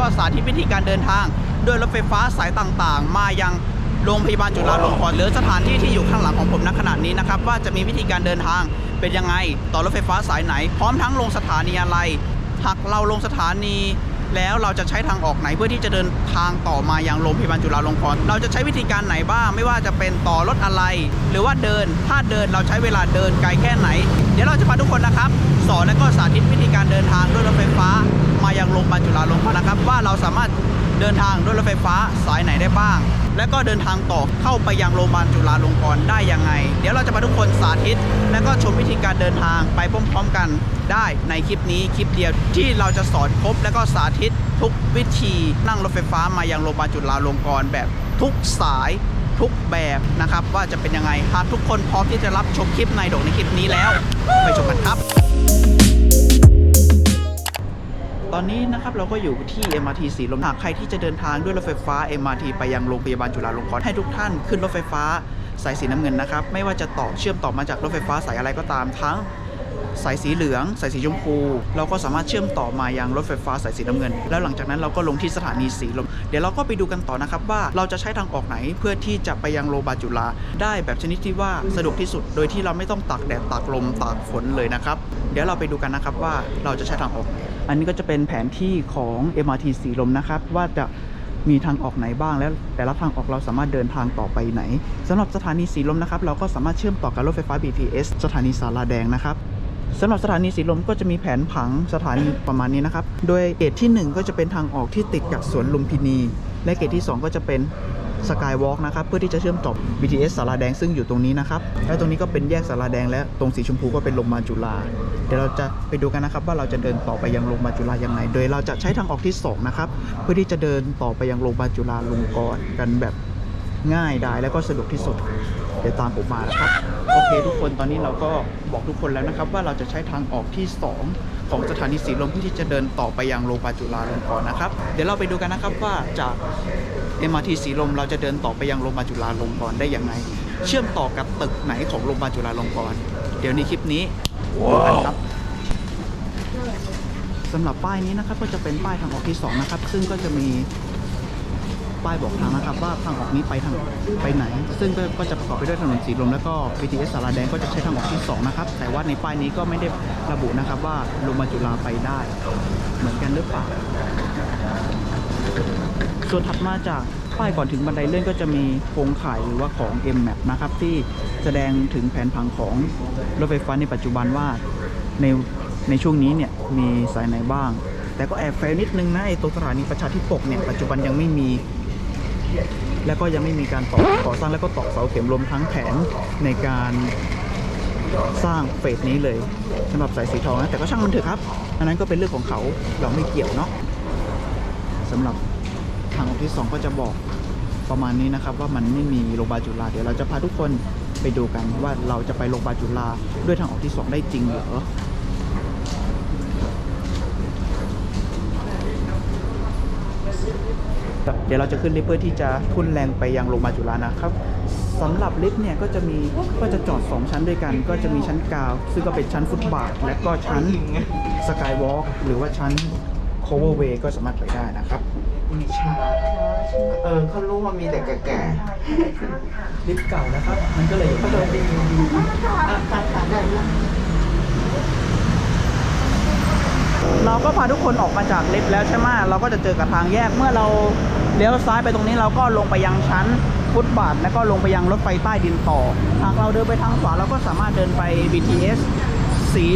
ก็สาธิตวิธีการเดินทางด้วยรถไฟฟ้าสายต่างๆ มายังโรงพยาบาลจุฬาลงกรณ์หรือสถานที่ที่อยู่ข้างหลังของผมณขณะนี้นะครับว่าจะมีวิธีการเดินทางเป็นยังไง ต่อรถไฟฟ้าสายไหน พร้อมทั้งลงสถานีอะไร หากเราลงสถานีแล้วเราจะใช้ทางออกไหนเพื่อที่จะเดินทางต่อมายังโรงพยาบาลจุฬาลงกรณ์เราจะใช้วิธีการไหนบ้าง ไม่ว่าจะเป็นต่อรถอะไร หรือว่าเดิน ถ้าเดินเราใช้เวลาเดินไกลแค่ไหน เดี๋ยวเราจะพาทุกคนนะครับ สอนและก็สาธิตวิธีการเดินทางด้วยรถไฟฟ้าายังโรงพยาบาลจุฬาลงกรณ์นะครับ ว่าเราสามารถเดินทางด้วยรถไฟฟ้าสายไหนได้บ้าง และก็เดินทางต่อเข้าไปยังโรงพยาบาลจุฬาลงกรณ์ได้ยังไง เดี๋ยวเราจะพาทุกคนสาธิต และก็ชมวิธีการเดินทางไปพร้อมๆกันได้ในคลิปนี้คลิปเดียวที่เราจะสอนครบ และก็สาธิตทุกวิธีนั่งรถไฟฟ้ามายังโรงพยาบาลจุฬาลงกรณ์แบบทุกสายทุกแบบนะครับ ว่าจะเป็นยังไงหากทุกคนพร้อมที่จะรับชมคลิปในโดกในคลิปนี้แล้ว ไปชมกันครับ ตอนนี้นะครับเราก็อยู่ที่ MRT สีลมหากใครที่จะเดินทางด้วยรถไฟฟ้า MRT ไปยังโรงพยาบาลจุฬาลงกรณ์ให้ทุกท่านขึ้นรถไฟฟ้าสายสีน้ำเงินนะครับ ไม่ว่าจะต่อเชื่อมต่อมาจากรถไฟฟ้าสายอะไรก็ตามทั้งสายสีเหลือง สายสีชมพู เราก็สามารถเชื่อมต่อมายังรถไฟฟ้าสายสีน้ำเงิน แล้วหลังจากนั้นเราก็ลงที่สถานีสีลม เดี๋ยวเราก็ไปดูกันต่อนะครับว่าเราจะใช้ทางออกไหนเพื่อที่จะไปยังโรงพยาบาลจุฬาได้แบบชนิดที่ว่าสะดวกที่สุด โดยที่เราไม่ต้องตากแดดตากลมตากฝนเลยนะครับ เดี๋ยวเราไปดูกันนะครับว่าเราจะใช้ทางออกไหน อันนี้ก็จะเป็นแผนที่ของ MRT สีลมนะครับ ว่าจะมีทางออกไหนบ้างและแต่ละทางออกเราสามารถเดินทางต่อไปไหนสำหรับสถานีสีลมนะครับ เราก็สามารถเชื่อมต่อกับรถไฟฟ้า BTS สถานีสาราแดงนะครับสำหรับสถานีสีลมก็จะมีแผนผังสถานีประมาณนี้นะครับ โดยเกตที่ 1 ก็จะเป็นทางออกที่ติดกับสวนลุมพินี และเกตที่ 2 ก็จะเป็น สกายวอล์กนะครับเพื่อที่จะเชื่อมต่อ BTS สาราแดงซึ่งอยู่ตรงนี้นะครับและตรงนี้ก็เป็นแยกสาราแดงและตรงสีชมพูก็เป็นโรงพยาบาลจุฬาเดี๋ยวเราจะไปดูกันนะครับว่าเราจะเดินต่อไปยังโรงพยาบาลจุฬายังไง โดยเราจะใช้ทางออกที่สองนะครับเพื่อที่จะเดินต่อไปยังโรงพยาบาลจุฬาลงกรณ์กันแบบง่ายได้และก็สะดวกที่สุดเดี๋ยวตามผมมานะครับโอเค ทุกคนตอนนี้เราก็บอกทุกคนแล้วนะครับว่าเราจะใช้ทางออกที่ 2 ของสถานีสีลมเพื่อที่จะเดินต่อไปยังโรงพยาบาลจุฬาลงกรณ์นะครับ เดี๋ยวเราไปดูกันนะครับว่าจาก MRT สีลมเราจะเดินต่อไปยังโรงพยาบาลจุฬาลงกรณ์ได้ยังไงเชื่อมต่อกับตึกไหนของโรงพยาบาลจุฬาลงกรณ์เดี๋ยวในคลิปนี้ดูกันครับสำหรับป้ายนี้นะครับก็จะเป็นป้ายทางออกที่สองนะครับซึ่งก็จะมี ป้ายบอกทางนะครับ ว่าทางออกนี้ไปทางไปไหน ซึ่งก็จะประกอบไปด้วยถนนสีลม แล้วก็ BTS สาราแดงก็จะใช้ทางออกที่ 2 นะครับ แต่ว่าในป้ายนี้ก็ไม่ได้ระบุนะครับว่าโรงพยาจุฬาไปได้ เหมือนกันหรือเปล่าส่วนถัดมาจากป้ายก่อนถึงบันไดเลื่อนก็จะมีโครงข่ายหรือว่าของ M Map นะครับที่แสดงถึงแผนผังของรถไฟฟ้าในปัจจุบันว่าในในช่วงนี้เนี่ยมีสายไหนบ้าง แต่ก็แอบแฟลนิดนึงนะไอ้ตรงสถานีประชาธิปกเนี่ยปัจจุบันยังไม่มี แล้วก็ยังไม่มีการต่อก่อสร้างแล้วก็ตอกเสาเข็มรวมทั้งแผนในการสร้างเฟสนี้เลยสำหรับสายสีทองนะแต่ก็ช่างมันเถอะครับอันนั้นก็เป็นเรื่องของเขาเราไม่เกี่ยวเนาะสำหรับทางออกที่ 2 ก็จะบอกประมาณนี้นะครับ ว่ามันไม่มีโรงพยาบาลจุฬาเดี๋ยวเราจะพาทุกคนไปดูกันว่าเราจะไปโรงพยาบาลจุฬาด้วยทางออกที่ 2 ได้จริงเหรอ เดี๋ยวเราจะขึ้นลิฟต์เพื่อที่จะทุ่นแรงไปยังโรงพยาบาลจุฬานะครับสำหรับลิฟต์เนี่ยก็จะมีก็จะจอด 2 ชั้นด้วยกัน ก็จะมีชั้นกาว ซึ่งก็เป็นชั้นฟุตบาท และก็ชั้นสกายวอล์กหรือว่าชั้นโคเวอร์เวย์ก็สามารถไปได้นะครับมีชาเออเขารู้ว่ามีแต่แก่ลิฟต์เก่านะครับ มันก็เลยๆก็เลยดีดีอะตัดตัดได้แล้ว เราก็พาทุกคนออกมาจากลิฟต์แล้วใช่ไหมเราก็จะเจอกับทางแยกเมื่อเราเลี้ยวซ้ายไปตรงนี้เราก็ลงไปยังชั้นฟุตบาทแล้วก็ลงไปยังรถไฟใต้ดินต่อ หากเราเดินไปทางขวาเราก็สามารถเดินไป BTS สี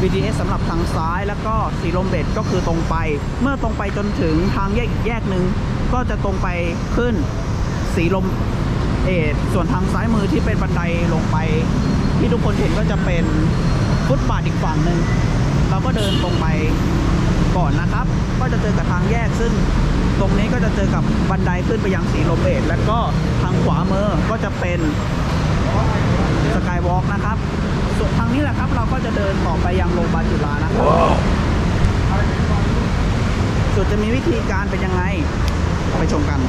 BTS สำหรับทางซ้าย แล้วก็สีลมเบ็ดก็คือตรงไป เมื่อตรงไปจนถึงทางแยกอีกแยกหนึ่งก็จะตรงไปขึ้นสีลมเอดส่วนทางซ้ายมือที่เป็นบันไดลงไป ที่ทุกคนเห็นก็จะเป็นฟุตบาทอีกฝั่งหนึ่งเราก็เดินตรงไป ก่อนนะครับ ก็จะเจอกับทางแยกซึ่งตรงนี้ก็จะเจอกับบันไดขึ้นไปยังสีลมเอดแล้วก็ทางขวามือก็จะเป็นสกายวอล์กนะครับส่วนทางนี้แหละครับเราก็จะเดินต่อไปยังโรงพยาบาลจุฬานะครับส่วนจะมีวิธีการเป็นยังไง ไปชมกัน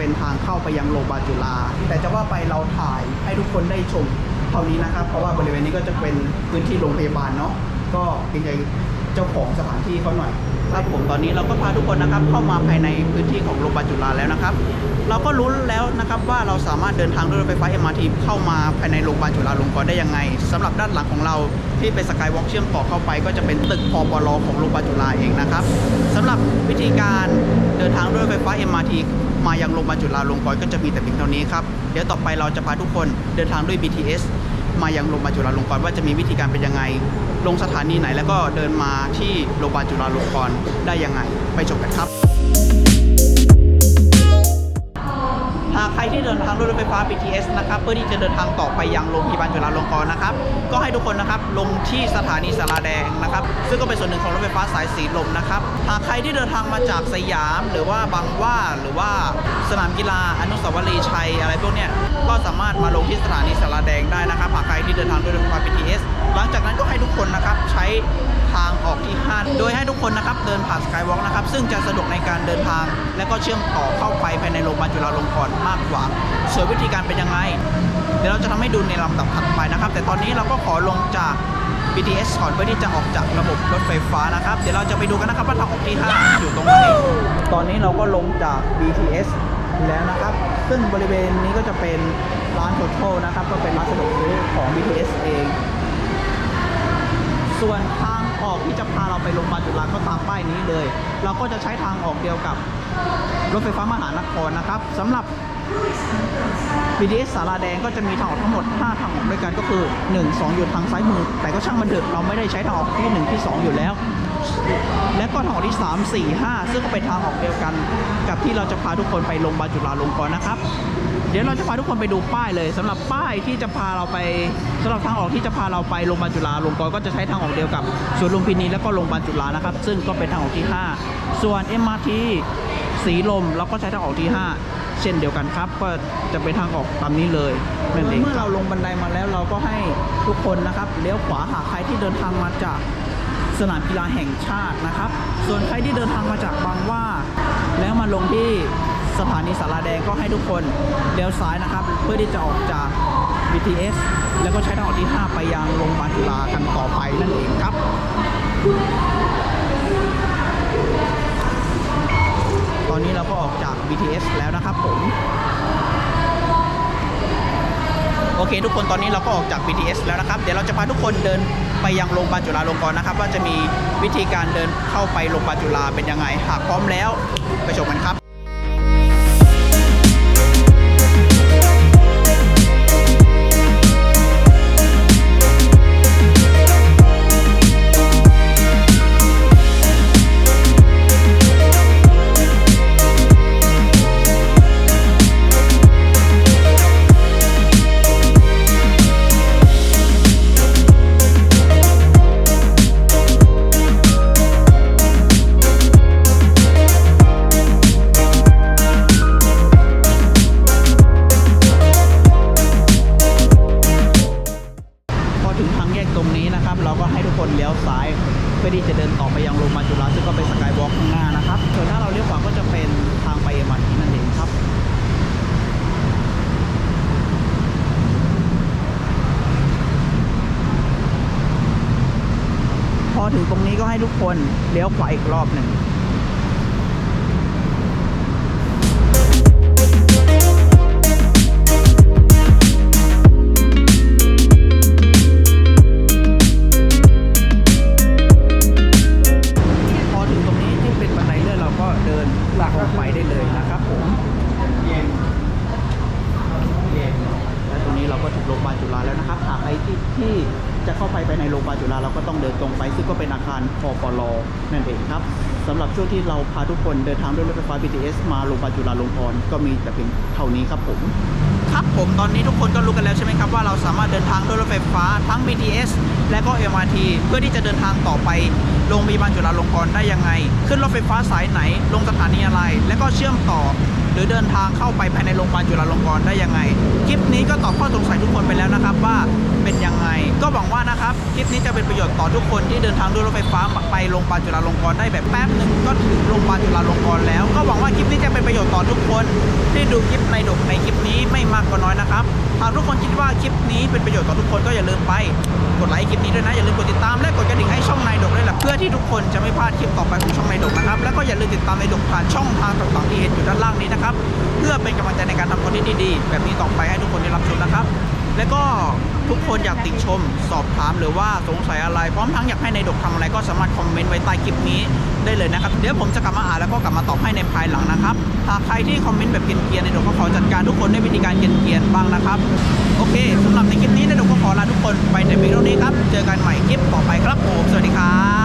เป็นทางเข้าไปยังโรงพยาบาลจุฬาแต่จะว่าไปเราถ่ายให้ทุกคนได้ชมเท่านี้นะครับ เพราะว่าบริเวณนี้ก็จะเป็นพื้นที่โรงพยาบาลเนาะก็เกรงใจเจ้าของสถานที่เขาหน่อยครับผมตอนนี้เราก็พาทุกคนนะครับเข้ามาภายในพื้นที่ของโรงพยาบาลจุฬาแล้วนะครับ เราก็รู้แล้วนะครับว่าเราสามารถเดินทางด้วยรถไฟฟ้า MRT เข้ามาภายในโรงพยาบาลจุฬาลงกรณ์ได้ยังไงสำหรับด้านหลังของเราที่เป็นสกายวอล์กเชื่อมต่อเข้าไป ก็จะเป็นตึกพปลของโรงพยาบาลจุฬาเองนะครับสำหรับวิธีการเดินทางด้วยรถไฟฟ้า MRT มายังโรงพยาบาลจุฬาลงกรณ์ก็จะมีแต่เพียงเท่านี้ครับ เดี๋ยวต่อไปเราจะพาทุกคนเดินทางด้วย BTS มายังโรงพยาบาลจุฬาลงกรณ์ว่าจะมีวิธีการเป็นยังไง ลงสถานีไหนแล้วก็เดินมาที่โรงพยาบาลจุฬาลงกรณ์ได้ยังไง ไปชมกันครับ ใครที่เดินทางด้วยรถไฟฟ้า BTS นะครับเพื่อที่จะเดินทางต่อไปยังโรงพยาบาลจุฬาลงกรณ์นะครับก็ให้ทุกคนนะครับลงที่สถานีสาราแดงนะครับซึ่งก็เป็นส่วนหนึ่งของรถไฟฟ้าสายสีลมนะครับหากใครที่เดินทางมาจากสยาม หรือว่าบางว่าหรือว่าสนามกีฬาอนุสาวรีย์ชัยอะไรพวกเนี้ยก็สามารถมาลงที่สถานีสาราแดงได้นะครับหากใครที่เดินทางด้วยรถไฟฟ้า BTS หลังจากนั้นก็ให้ทุกคนนะครับใช้ ทางออกที่5โดยให้ทุกคนนะครับเดินผ่านสกายวอล์กนะครับซึ่งจะสะดวกในการเดินทาง และก็เชื่อมต่อเข้าไปภายในโรงพยาบาลจุฬาลงกรณ์มากกว่า ส่วนวิธีการเป็นยังไง เดี๋ยวเราจะทำให้ดูในลำดับถัดไปนะครับ แต่ตอนนี้เราก็ขอลงจาก BTS ก่อนเพื่อที่จะออกจากระบบรถไฟฟ้านะครับ เดี๋ยวเราจะไปดูกันนะครับว่าทางออกที่ 5 อยู่ตรงไหนตอนนี้เราก็ลงจาก BTS แล้วนะครับ ซึ่งบริเวณนี้ก็จะเป็นร้านโทโทนะครับ ก็เป็นร้านสะดวกซื้อของ BTS เอง ส่วนทางออกที่จะพาเราไปโรงพยาบาลจุฬาก็ตามป้ายนี้เลย เราก็จะใช้ทางออกเดียวกับรถไฟฟ้ามหานครนะครับสำหรับ BTS สาราแดงก็จะมีทางออกทั้งหมด 5 ทางออกด้วยกันก็คือ 1 2 อยู่ทางซ้ายมือ แต่ก็ช่างมันเถอะเราไม่ได้ใช้ทางออกที่ 1 ที่ 2 อยู่แล้ว และก็ทางออกที่ 3 4 5 ซึ่งก็เป็นทางออกเดียวกัน กับที่เราจะพาทุกคนไปโรงพยาบาลจุฬาลงกรณ์นะครับ เดี๋ยวเราจะพาทุกคนไปดูป้ายเลยสำหรับป้ายที่จะพาเราไปสำหรับทางออกที่จะพาเราไปโรงพยาบาลจุฬาลงกรณ์ก็จะใช้ทางออกเดียวกับสวนลุมพินีและก็โรงพยาบาลจุฬานะครับ ซึ่งก็เป็นทางออกที่ 5 ส่วน MRT สีลมเราก็ใช้ทางออกที่ 5 เช่นเดียวกันครับ ก็จะเป็นทางออกตามนี้เลยนั่นเองเมื่อเราลงบันไดมาแล้วเราก็ให้ทุกคนนะครับเลี้ยวขวาหากใครที่เดินทางมาจาก สนามกีฬาแห่งชาตินะครับ ส่วนใครที่เดินทางมาจากบางว่า แล้วมาลงที่สถานีสาราแดงก็ให้ทุกคนเลี้ยวซ้ายนะครับ เพื่อที่จะออกจาก BTS แล้วก็ใช้ทางออกที่ 5 ไปยังโรงพยาบาลจุฬากันต่อไปนั่นเองครับตอนนี้เราก็ออกจาก BTS แล้วนะครับผม โอเค ทุกคนตอนนี้เราก็ออกจาก BTS แล้วนะครับ เดี๋ยวเราจะพาทุกคนเดิน ไปยังโรงพยาบาลจุฬาลงกรณ์นะครับ ว่าจะมีวิธีการเดินเข้าไปโรงพยาบาลจุฬาเป็นยังไงหากพร้อมแล้วไปชมกันครับ ยังโรงพยาบาลจุฬาซึ่งก็เป็นสกายวอล์กข้างหน้านะครับส่วนถ้าเราเลี้ยวขวาก็จะเป็นทางไปเอ็มอาร์ทีนั่นเองครับพอถึงตรงนี้ก็ให้ทุกคนเลี้ยวขวาอีกรอบหนึ่ง จะเข้าไปไปในโรงพยาบาลจุฬาเราก็ต้องเดินตรงไป ซึ่งก็เป็นอาคารพปลนั่นเองครับสำหรับช่วงที่เราพาทุกคนเดินทางด้วยรถไฟฟ้า BTS มาโรงพยาบาลจุฬาลงกรณ์ก็มีแต่เพียงเท่านี้ครับผม ครับผมตอนนี้ทุกคนก็รู้กันแล้วใช่ไหมครับว่าเราสามารถเดินทางด้วยรถไฟฟ้าทั้ง BTS และก็ MRT เพื่อที่จะเดินทางต่อไปโรงพยาบาลจุฬาลงกรณ์ได้ยังไง ขึ้นรถไฟฟ้าสายไหน ลงสถานีอะไร และก็เชื่อมต่อ หรือเดินทางเข้าไปภายในโรงพยาบาลจุฬาลงกรณ์ได้ยังไง คลิปนี้ก็ตอบข้อสงสัยทุกคนไปแล้วนะครับว่าเป็นยังไง ก็หวังว่านะครับคลิปนี้จะเป็นประโยชน์ต่อทุกคนที่เดินทางด้วยรถไฟฟ้าไปโรงพยาบาลจุฬาลงกรณ์ได้แบบแป๊บหนึ่งก็ถึงโรงพยาบาลจุฬาลงกรณ์แล้วก็หวังว่าคลิปนี้จะเป็นประโยชน์ต่อทุกคน ที่ดูคลิปในดกในคลิปนี้ไม่มากก็น้อยนะครับหากทุกคนคิดว่าคลิปนี้เป็นประโยชน์ต่อทุกคนก็อย่าลืมไปกดไลค์คลิปนี้ด้วยนะอย่าลืมกดติดตามและกดกระดิ่งให้ช่องในดกด้วยล่ะเพื่อที่ทุกคนจะไม่พลาดคลิปต่อไปของช่องในดกนะครับแล้วก็อย่าลืมติดตามในดกผ่านช่องทางต่างๆที่เห็นอยู่ด้านล่างนี้นะครับเพื่อเป็นกำลังใจในการทำคอนเทนต์ดีๆ แบบนี้ต่อไปให้ทุกคนได้รับชมนะครับ และก็ทุกคนอยากติชม สอบถามหรือว่าสงสัยอะไรพร้อมทั้งอยากให้ในดกทำอะไรก็สามารถคอมเมนต์ไว้ใต้คลิปนี้ได้เลยนะครับ เดี๋ยวผมจะกลับมาอ่านแล้วก็กลับมาตอบให้ในภายหลังนะครับหากใครที่คอมเมนต์แบบเกรียนๆในายดกก็ขอจัดการทุกคนด้วยวิธีการเกรียนๆบ้างนะครับ โอเคสำหรับในคลิปนี้ในดกก็ขอลาทุกคนไปแต่เพียงเท่านี้ครับเจอกันใหม่คลิปต่อไปครับผมสวัสดีครับ